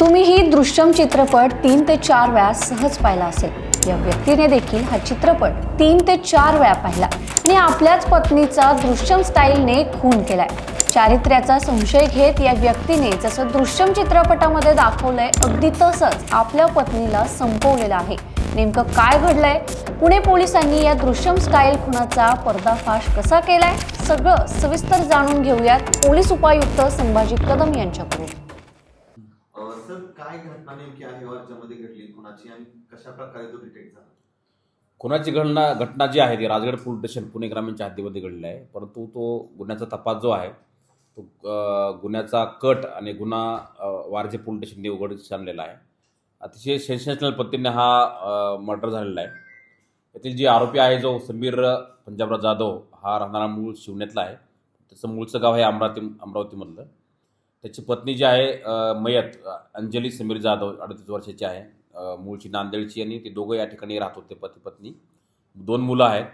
तुम्ही ही दृश्यम चित्रपट तीन ते चार वेळा सहज पाहिला असेल. या व्यक्तीने देखील हा चित्रपट तीन ते चार वेळा पाहिला आणि आपल्याच पत्नीचा दृश्यम स्टाईलने खून केलाय. चारित्र्याचा संशय घेत या व्यक्तीने जसं दृश्यम चित्रपटामध्ये दाखवलंय अगदी तसंच आपल्या पत्नीला संपवलेलं आहे. नेमकं काय घडलंय? पुणे पोलिसांनी या दृश्यम स्टाईल खुनाचा पर्दाफाश कसा केलाय? सगळं सविस्तर जाणून घेऊयात पोलीस उपायुक्त संभाजी कदम यांच्याकडून. सर काय घटना नेमकी आहे राज्यामध्ये घडली? कुणाची आणि कशा प्रकारे तो डिटेक्ट झाला? कुणाची घटना घटना जी आहे ती राजगड पोलीस स्टेशन पुणे ग्रामीणच्या हद्दीमध्ये घडलेली आहे. परंतु तो गुन्ह्याचा तपास जो आहे तो गुन्ह्याचा कट आणि गुन्हा वारजे पोलीस स्टेशनने उघडकीस आणलेला आहे. अतिशय सेन्सेशनल पद्धतीने हा मर्डर झालेला आहे. येथील जे आरोपी आहे जो समीर पंजाबराव जाधव हा राहणारा मूळ शिवण्यातला आहे. त्याचं मूळचं गाव आहे अमरावती अमरावतीमधलं. त्याची पत्नी जी आहे मयत अंजली समीर जाधव अडतीस वर्षाची आहे. मूळची नांदेडची आणि ते दोघं या ठिकाणी राहत होते पती पत्नी. दोन मुलं आहेत.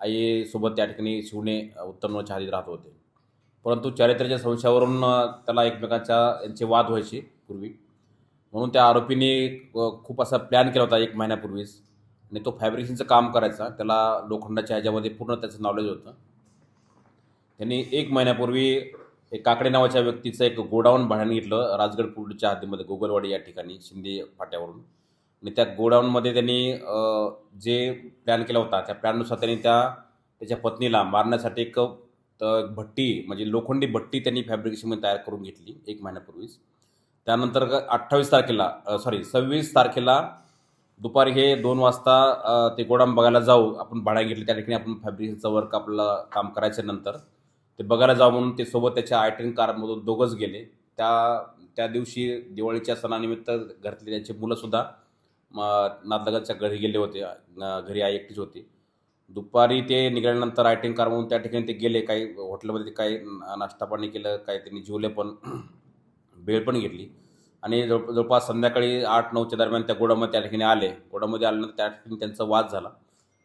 आईसोबत त्या ठिकाणी शिवणे अ, उत्तर राहत होते. परंतु चारित्र्याच्या संशयावरून त्याला एकमेकांच्या यांचे वाद व्हायचे पूर्वी. म्हणून त्या आरोपीने खूप असा प्लॅन केला होता एक महिन्यापूर्वीच. आणि तो फॅब्रिकेशनचं काम करायचा. त्याला लोखंडाच्या ह्याच्यामध्ये पूर्ण त्याचं नॉलेज होतं. त्यांनी एक महिन्यापूर्वी एक काकडे नावाच्या व्यक्तीचं एक गोडाऊन भाड्याने घेतलं राजगड पुलच्या हद्दीमध्ये गोगलवाडी या ठिकाणी शिंदे फाट्यावरून. आणि त्या गोडाऊनमध्ये त्यांनी जे प्लॅन केला होता त्या प्लॅननुसार त्यांनी त्या त्याच्या पत्नीला मारण्यासाठी एक भट्टी म्हणजे लोखंडी भट्टी त्यांनी फॅब्रिकेशनमध्ये तयार करून घेतली एक महिन्यापूर्वीच. त्यानंतर अठ्ठावीस तारखेला सॉरी सव्वीस तारखेला दुपारी हे दोन वाजता ते गोडाऊन बघायला जाऊ आपण भाड्या घेतली त्या ठिकाणी आपण फॅब्रिकेशनचं वर्क आपलं काम करायचं नंतर. ते बघायला जावं म्हणून ते सोबत त्याच्या आयटन कारमधून दोघंच गेले. त्या त्या दिवशी दिवाळीच्या सणानिमित्त घरातले त्यांचे मुलंसुद्धा नातलगांच्या घरी गेले होते. घरी आई एकटीच होती. दुपारी ते निघाल्यानंतर आयटिंग कारमधून त्या ठिकाणी ते गेले. काही हॉटेलमध्ये ते काही नाश्ता पाणी केलं काही त्यांनी जेवले पण भेळ पण घेतली. आणि जवळ जवळपास संध्याकाळी आठ नऊच्या दरम्यान त्या गोडामध्ये त्या ठिकाणी आले. गोडामध्ये आल्यानंतर त्या ठिकाणी त्यांचा वाद झाला.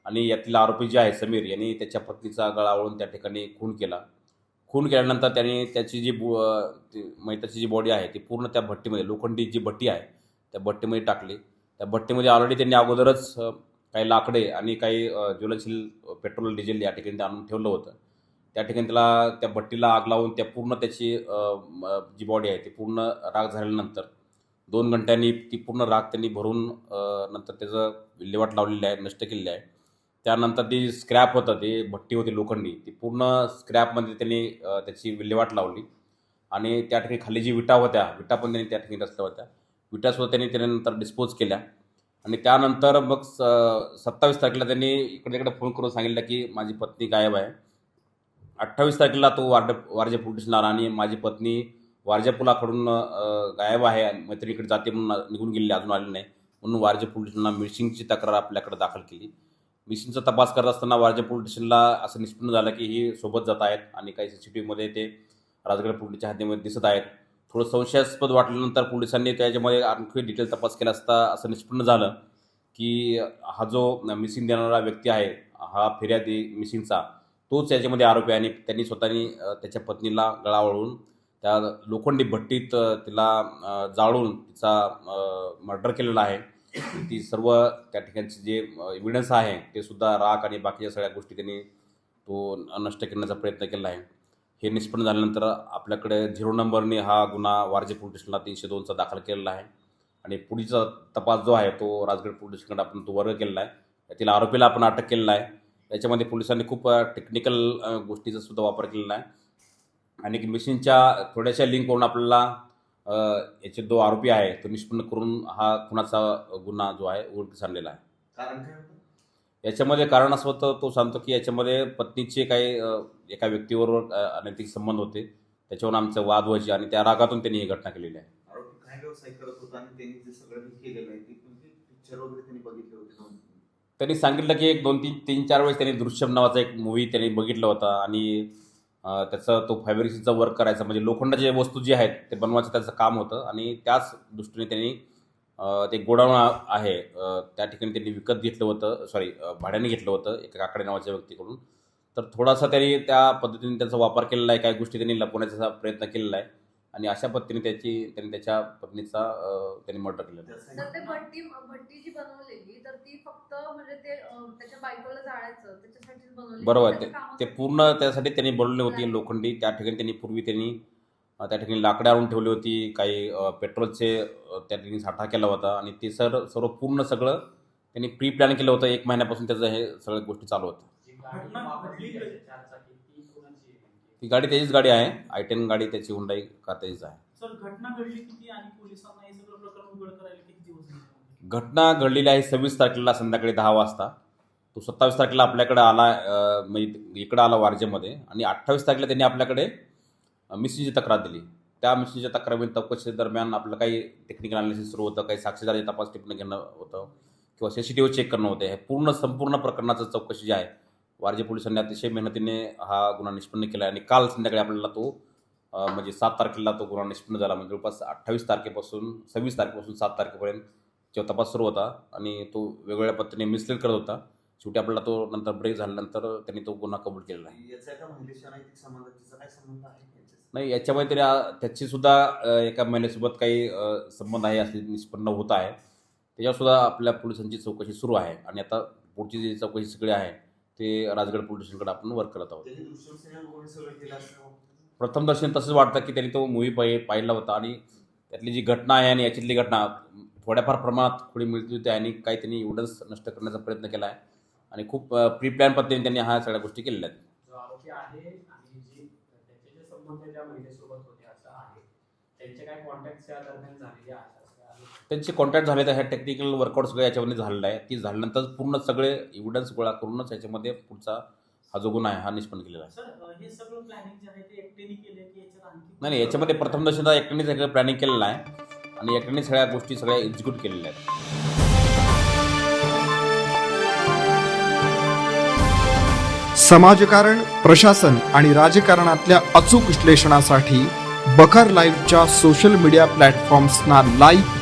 आणि यातील आरोपी जे आहे समीर यांनी त्याच्या पत्नीचा गळा आवळून त्या ठिकाणी खून केला. खून केल्यानंतर त्यांनी त्याची जी बु मैताची जी बॉडी आहे ती पूर्ण त्या भट्टीमध्ये लोखंडी जी भट्टी आहे त्या भट्टीमध्ये टाकली. त्या भट्टीमध्ये ऑलरेडी त्यांनी अगोदरच काही लाकडे आणि काही ज्वलनशील पेट्रोल डिझेल या ठिकाणी ते आणून ठेवलं होतं. त्या ठिकाणी त्याला त्या भट्टीला आग लावून त्या पूर्ण त्याची जी बॉडी आहे ती पूर्ण राग झाल्यानंतर दोन घंट्यांनी ती पूर्ण राग त्यांनी भरून नंतर त्याचं विल्हेवाट लावलेली आहे नष्ट केलेली आहे. त्यानंतर ती स्क्रॅप होतं ते भट्टी होती लोखंडी ती पूर्ण स्क्रॅपमध्ये त्यांनी त्याची विल्हेवाट लावली. आणि त्या ठिकाणी खाली जी विटा होत्या विटा पण त्यांनी त्या ठिकाणी रचल्या होत्या. विटासुद्धा त्यांनी त्यानंतर डिस्पोज केल्या. आणि त्यानंतर मग स सत्तावीस तारखेला त्यांनी इकडे तिकडे फोन करून सांगितलं की माझी पत्नी गायब आहे. अठ्ठावीस तारखेला तो वार्ड वारजे पोलीस स्टेशनला आला आणि माझी पत्नी वारजे पुलाकडून गायब आहे आणि मैत्रिणीकडे जाते म्हणून निघून गेलेली अजून आली नाही. म्हणून वारजे पोलीस स्टेशनला मिसिंगची तक्रार आपल्याकडे दाखल केली. मिसिंगचा तपास करत असताना वारजे पोलीस स्टेशनला असं निष्पन्न झालं की ही सोबत जात आहेत आणि काही सी सी टी व्हीमध्ये ते राजगड पोलीसच्या हद्दीमध्ये दिसत आहेत. थोडं संशयास्पद वाटल्यानंतर पोलिसांनी त्याच्यामध्ये आणखी डिटेल तपास केला असता असं निष्पन्न झालं की हा जो मिसिंग देणारा व्यक्ती आहे हा फिर्यादी मिसिंगचा तोच याच्यामध्ये आरोपी आहे आणि त्यांनी स्वतःनी त्याच्या पत्नीला गळा वळून त्या लोखंडी भट्टीत तिला जाळून तिचा मर्डर केलेला आहे. ती सर्व त्या ठिकाणचे जे एव्हिडन्स आहे ते सुद्धा राख आणि बाकीच्या सगळ्या गोष्टी त्यांनी तो नष्ट करण्याचा प्रयत्न केला आहे. हे निष्पन्न झाल्यानंतर आपल्याकडे झिरो नंबरने हा गुन्हा वारजे पोलीस स्टेशनला तीनशे दोनचा दाखल केलेला आहे. आणि पुढचा तपास जो आहे तो राजगड पोलीस स्टेशनकडे आपण तो वर्ग केलेला आहे. त्यातील आरोपीला आपण अटक केलेला आहे. याच्यामध्ये पोलिसांनी खूप टेक्निकल गोष्टीचा सुद्धा वापर केलेला आहे. आणि मिशनच्या थोड्याशा लिंकवरून आपल्याला याचे जो आरोपी आहे. तो निष्पन्न करून हा खुनाचा गुन्हा जो आहे उघडकीस आणलेला आहे. कारण काय होतं? याच्यामध्ये कारण असं होतं तो सांगतो की याच्यामध्ये पत्नीचे काही अ, एका व्यक्तीबरोबर अ, अनैतिक संबंध होते. त्याच्यावरून आमचं वाद व्हायचे आणि त्या रागातून त्यांनी ही घटना केलेली आहे. आरोपी काय व्यवसाय करत होता आणि त्यांनी जे सगळं काही केलेलं आहे ते पिक्चर वगैरे त्यांनी बघितले होते दोन त्यांनी सांगितलं की एक दोन तीन तीन चार वेळेस त्यांनी दृश्यम नावाचा एक मूवी त्यांनी बघितला होता आणि त्याचं तो फॅब्रिक्सचा वर्क करायचा. म्हणजे लोखंडाच्या वस्तू जी आहेत ते बनवायचं त्याचं काम होतं. आणि त्याच दृष्टीने त्यांनी ते गोडाऊन आहे. त्या ठिकाणी त्यांनी विकत घेतलं होतं. सॉरी भाड्याने घेतलं होतं एका काकडे नावाच्या व्यक्तीकडून. तर थोडासा त्यांनी त्या पद्धतीने त्याचा वापर केलेला आहे. काही गोष्टी त्यांनी लपवण्याचा प्रयत्न केलेला आहे. आणि अशा पद्धतीने त्याची त्यांनी त्याच्या पत्नीचा त्यांनी मर्डर केलेला तर ते भट्टी भट्टी जी बनवलेली तर ती फक्त म्हणजे ते त्याच्या बायकोला जाळायचं त्याच्यासाठीच बनवली बरोबर ते ते. पूर्ण त्यासाठी त्यांनी बनवली होती लोखंडी. त्या ठिकाणी त्यांनी पूर्वी त्यांनी त्या ठिकाणी लाकडं आणून ठेवली होती काही पेट्रोलचे त्या ठिकाणी साठा केला होता. आणि ते सर सर्व पूर्ण सगळं त्यांनी प्री प्लॅन केलं होतं. एक महिन्यापासून त्याचं हे सगळ्या गोष्टी चालू होत्या जी गाडी घटना वापरली घडली आहे चारचाकी ती कोणाची आहे नेमकी? ती गाडी त्याचीच गाडी आहे. आय टेन गाडी त्याची हुंडाई कार त्याचीच आहे. सर घटना घडली किती आणि पोलिसांना हे सगळं प्रकरण उघड करायला किती दिवस लागले? घटना घडलेली आहे सव्वीस तारखेला संध्याकाळी दहा वाजता. तो सत्तावीस तारखेला आपल्याकडे आला अं, म्हणजे इकडं आला वारजेमध्ये आणि अठ्ठावीस तारखेला त्यांनी आपल्याकडे मिसिंगची तक्रार दिली. त्या मिसिंगच्या तक्रारी चौकशी दरम्यान आपलं काही टेक्निकल अनालिसिस सुरू होतं काही साक्षीदाराची तपास टिप्पणी घेणं होतं किंवा C C T V check करणं होतं. हे पूर्ण संपूर्ण प्रकरणाचं चौकशी जी आहे वारजे पोलिसांनी अतिशय मेहनतीने हा गुन्हा निष्पन्न केला आणि काल संध्याकाळी आपल्याला तो म्हणजे सात तारखेला तो गुन्हा निष्पन्न झाला. म्हणजे जवळपास अठ्ठावीस तारखेपासून सव्वीस तारखेपासून सात तारखेपर्यंत जेव्हा तपास सुरू होता आणि तो वेगवेगळ्या पद्धतीने मिसलीड करत होता शेवटी आपल्याला तो नंतर ब्रेक झाल्यानंतर त्यांनी तो गुन्हा कबूल केलेला आहे? नाही याच्यामध्ये तरी त्याची सुद्धा एका महिलेसोबत काही संबंध आहे असे निष्पन्न होत आहे. त्याच्यावर सुद्धा आपल्या पोलिसांची चौकशी सुरू आहे आणि आता पुढची जी चौकशी सगळी आहे ते राजगड पोलीस स्टेशनकडे आपण वर्क करत आहोत? प्रथम दर्शन तसंच वाटतं की त्यांनी तो मूवी पाहि पाहिला होता आणि त्यातली जी घटना आहे आणि याच्यातली घटना थोड्याफार प्रमाणात थोडी मिळती होती आणि काही त्यांनी एवढंच नष्ट करण्याचा प्रयत्न केला आहे आणि खूप प्री प्लॅन पद्धतीने त्यांनी ह्या सगळ्या गोष्टी केलेल्या आहेत त्याचे काय कॉन्टॅक्ट त्या दरम्यान झालेले आहेत? त्यांचे कॉन्टॅक्ट झाले तर ह्या टेक्निकल वर्कआउट सगळं याच्यामध्ये झालेलं आहे. ती झाल्यानंतर पूर्ण सगळे एव्हिडन्स गोळा करूनच याच्यामध्ये पुढचा हा जो गुन्हा आहे हा निष्पन्न केलेला आहे. हे नाही नाही याच्यामध्ये प्रथम दर्शनचा एकट्याने सगळं प्लॅनिंग केलेलं आहे आणि एकट्याने सगळ्या गोष्टी सगळ्या एक्झिक्यूट केलेल्या आहेत. समाजकारण प्रशासन आणि राजकारणातल्या अचूक विश्लेषणासाठी बखर लाईव्हच्या सोशल मीडिया प्लॅटफॉर्म्सना लाईक